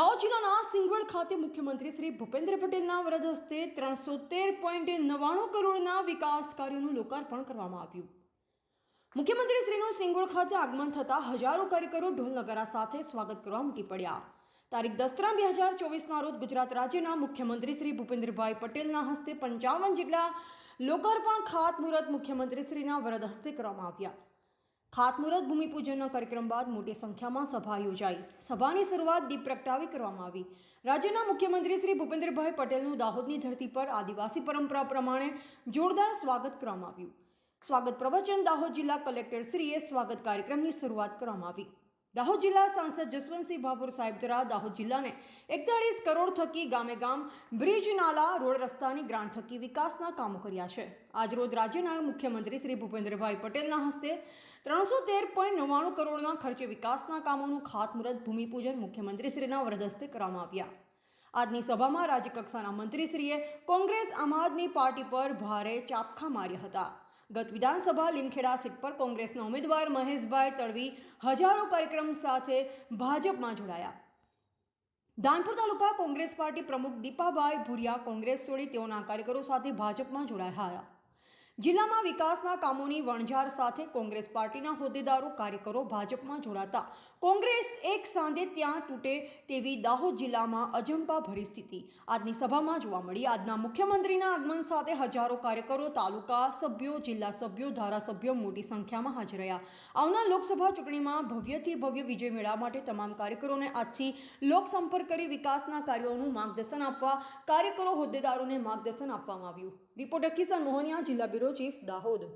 દાહોદ જિલ્લાના સિંગવડ ખાતે મુખ્યમંત્રી શ્રી ભૂપેન્દ્ર પટેલના વરદ હસ્તે ત્રણસો તેર પોઈન્ટ નવ્વાણું કરોડના વિકાસ કાર્યોનું લોકાર્પણ કરવામાં આવ્યું. મુખ્યમંત્રી શ્રીનું સિંગવડ ખાતે આગમન થતાં હજારો કાર્યકરો ઢોલ નગારા સાથે સ્વાગત કરવા ઉમટી પડ્યા. તારીખ દસ ત્રણ બે હજાર ચોવીસના રોજ ગુજરાત રાજ્યના મુખ્યમંત્રી શ્રી ભૂપેન્દ્રભાઈ પટેલના હસ્તે પંચાવન જેટલા લોકાર્પણ ખાતમુહૂર્ત મુખ્યમંત્રી શ્રીના વરદ હસ્તે કરવામાં આવ્યા. ખાતમુહૂર્ત, ભૂમિપૂજનના કાર્યક્રમ બાદ મોટી સંખ્યામાં સભા યોજાઈ. સભાની શરૂઆત દીપ પ્રગટાવી કરવામાં આવી. રાજ્યના મુખ્યમંત્રી શ્રી ભૂપેન્દ્રભાઈ પટેલનું દાહોદની ધરતી પર આદિવાસી પરંપરા પ્રમાણે જોરદાર સ્વાગત કરવામાં આવ્યું. સ્વાગત પ્રવચન દાહોદ જિલ્લા કલેક્ટર શ્રીએ સ્વાગત કાર્યક્રમની શરૂઆત કરવામાં આવી. દાહોદ જિલ્લા સાંસદ જસવંતસિંહ ભાભોર સાહેબ દ્વારા દાહોદ જિલ્લાને એકતાળીસ કરોડ થકી ગામે ગામ બ્રિજ નાલા રોડ રસ્તાની ગ્રાન્ટ થકી વિકાસના કામો કર્યા છે. આજરોજ રાજ્યના મુખ્યમંત્રી શ્રી ભૂપેન્દ્રભાઈ પટેલના હસ્તે ત્રણસો તેર પોઈન્ટ નવ્વાણું કરોડના ખર્ચે વિકાસના કામોનું ખાતમુહૂર્ત, ભૂમિપૂજન મુખ્યમંત્રીશ્રીના વરદસ્તે કરવામાં આવ્યા. આજની સભામાં રાજ્યકક્ષાના મંત્રીશ્રીએ કોંગ્રેસ, આમ આદમી પાર્ટી પર ભારે ચાપખા માર્યા હતા. ગત વિધાનસભા લીમખેડા સીટ પર કોંગ્રેસના ઉમેદવાર મહેશભાઈ તડવી હજારો કાર્યક્રમ સાથે ભાજપમાં જોડાયા. ધાનપુર તાલુકા કોંગ્રેસ પાર્ટી પ્રમુખ દીપાભાઈ ભુરિયા કોંગ્રેસ છોડી તેઓના કાર્યકરો સાથે ભાજપમાં જોડાયા. હતા જિલ્લામાં વિકાસના કામોની વણઝાર સાથે કોંગ્રેસ પાર્ટીના હોદ્દેદારો કાર્યકરો ભાજપમાં જોડાતા. કોંગ્રેસ એક સાંધે ત્યાં તૂટે તેવી દાહોદ જિલ્લામાં અજંપા ભરી સ્થિતિ. આજની સભામાં જોવા મળી આજના મુખ્યમંત્રીના આગમન સાથે હજારો કાર્યકરો, તાલુકા સભ્યો, જિલ્લા સભ્યો, ધારાસભ્યો મોટી સંખ્યામાં હાજર રહ્યા. આવનાર લોકસભા ચૂંટણીમાં ભવ્યથી ભવ્ય વિજય મેળવવા માટે તમામ કાર્યકરોને આજથી લોકસંપર્ક કરી વિકાસના કાર્યોનું માર્ગદર્શન આપવા કાર્યકરો, હોદ્દેદારોને માર્ગદર્શન આપવામાં આવ્યું. રિપોર્ટર કિશન મોહનિયા, જિલ્લા બ્યુરો ચીફ દાહોદ